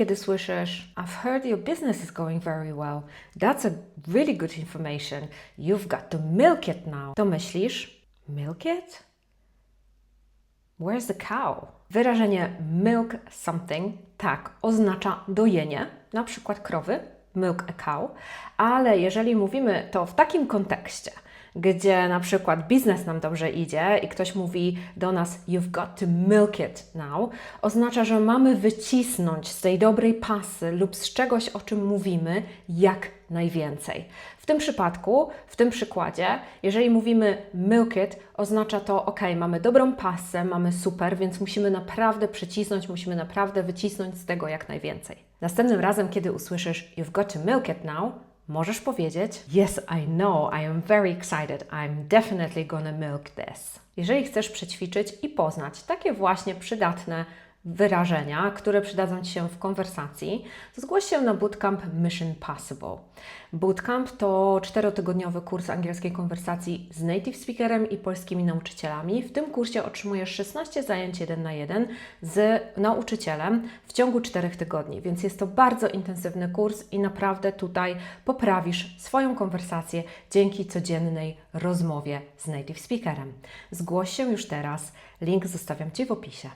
kiedy słyszysz I've heard your business is going very well. That's a really good information. You've got to milk it now. To myślisz milk it? Where's the cow? Wyrażenie milk something tak oznacza dojenie, na przykład krowy, milk a cow, ale jeżeli mówimy to w takim kontekście, gdzie na przykład biznes nam dobrze idzie i ktoś mówi do nas you've got to milk it now, oznacza, że mamy wycisnąć z tej dobrej pasy lub z czegoś, o czym mówimy, jak najwięcej. W tym przypadku, w tym przykładzie, jeżeli mówimy milk it, oznacza to ok, mamy dobrą pasę, mamy super, więc musimy naprawdę przycisnąć, musimy naprawdę wycisnąć z tego jak najwięcej. Następnym razem, kiedy usłyszysz you've got to milk it now, możesz powiedzieć? Yes, I know, I am very excited, I'm definitely gonna milk this. Jeżeli chcesz przećwiczyć i poznać takie właśnie przydatne wyrażenia, które przydadzą Ci się w konwersacji, to zgłoś się na Bootcamp Mission Possible. Bootcamp to czterotygodniowy kurs angielskiej konwersacji z native speakerem i polskimi nauczycielami. W tym kursie otrzymujesz 16 zajęć 1 na 1 z nauczycielem w ciągu 4 tygodni, więc jest to bardzo intensywny kurs i naprawdę tutaj poprawisz swoją konwersację dzięki codziennej rozmowie z native speakerem. Zgłoś się już teraz, link zostawiam Ci w opisie.